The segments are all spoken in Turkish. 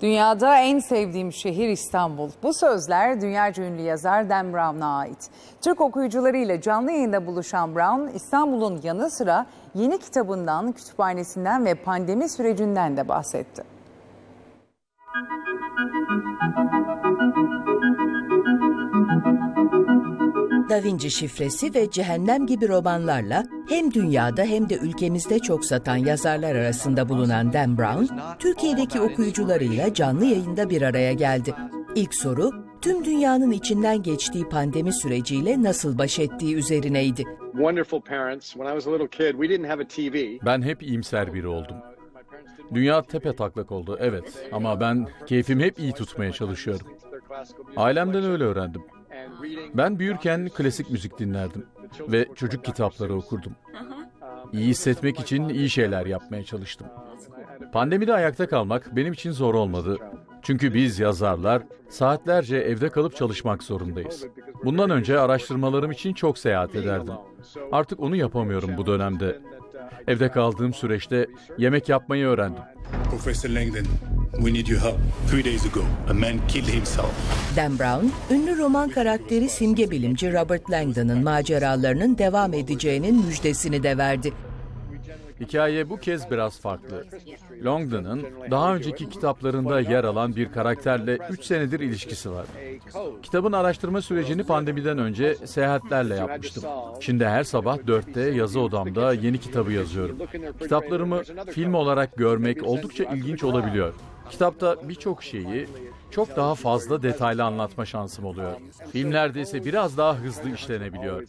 Dünyada en sevdiğim şehir İstanbul. Bu sözler dünyaca ünlü yazar Dan Brown'a ait. Türk okuyucularıyla canlı yayında buluşan Brown, İstanbul'un yanı sıra yeni kitabından, kütüphanesinden ve pandemi sürecinden de bahsetti. Da Vinci şifresi ve Cehennem gibi romanlarla hem dünyada hem de ülkemizde çok satan yazarlar arasında bulunan Dan Brown, Türkiye'deki okuyucularıyla canlı yayında bir araya geldi. İlk soru, tüm dünyanın içinden geçtiği pandemi süreciyle nasıl baş ettiği üzerineydi. Ben hep iyimser biri oldum. Dünya tepe taklak oldu evet ama ben keyfimi hep iyi tutmaya çalışıyorum. Ailemden öyle öğrendim. Ben büyürken klasik müzik dinlerdim ve çocuk kitapları okurdum. İyi hissetmek için iyi şeyler yapmaya çalıştım. Pandemide ayakta kalmak benim için zor olmadı. Çünkü biz yazarlar saatlerce evde kalıp çalışmak zorundayız. Bundan önce araştırmalarım için çok seyahat ederdim. Artık onu yapamıyorum bu dönemde. Evde kaldığım süreçte yemek yapmayı öğrendim. Professor Langdon, we need your help. Three days ago, a man killed himself. Dan Brown, ünlü roman karakteri simge bilimci Robert Langdon'ın maceralarının devam edeceğinin müjdesini de verdi. Hikaye bu kez biraz farklı. Longdon'ın daha önceki kitaplarında yer alan bir karakterle 3 senedir ilişkisi var. Kitabın araştırma sürecini pandemiden önce seyahatlerle yapmıştım. Şimdi her sabah 4'te yazı odamda yeni kitabı yazıyorum. Kitaplarımı film olarak görmek oldukça ilginç olabiliyor. Kitapta birçok şeyi çok daha fazla detaylı anlatma şansım oluyor. Filmlerde ise biraz daha hızlı işlenebiliyor.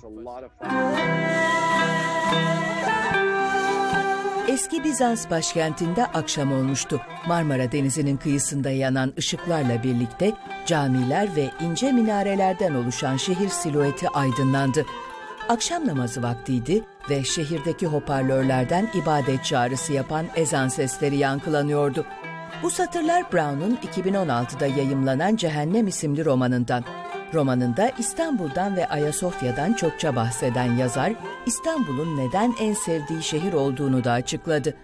Eski Bizans başkentinde akşam olmuştu. Marmara Denizi'nin kıyısında yanan ışıklarla birlikte camiler ve ince minarelerden oluşan şehir silüeti aydınlandı. Akşam namazı vaktiydi ve şehirdeki hoparlörlerden ibadet çağrısı yapan ezan sesleri yankılanıyordu. Bu satırlar Brown'un 2016'da yayımlanan Cehennem isimli romanından. Romanında İstanbul'dan ve Ayasofya'dan çokça bahseden yazar, İstanbul'un neden en sevdiği şehir olduğunu da açıkladı.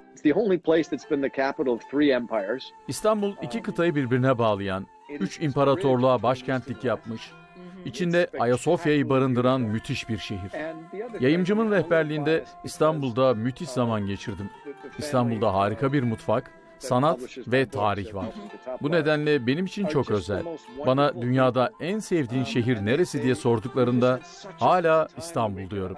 İstanbul iki kıtayı birbirine bağlayan, üç imparatorluğa başkentlik yapmış, içinde Ayasofya'yı barındıran müthiş bir şehir. Yayımcımın rehberliğinde İstanbul'da müthiş zaman geçirdim. İstanbul'da harika bir mutfak, sanat ve tarih var. Bu nedenle benim için çok özel. Bana dünyada en sevdiğin şehir neresi diye sorduklarında hala İstanbul diyorum.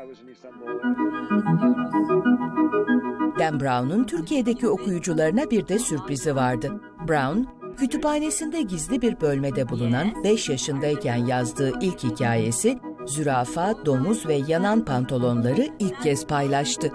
Dan Brown'un Türkiye'deki okuyucularına bir de sürprizi vardı. Brown, kütüphanesinde gizli bir bölmede bulunan 5 yaşındayken yazdığı ilk hikayesi Zürafa, Domuz ve Yanan Pantolonları ilk kez paylaştı.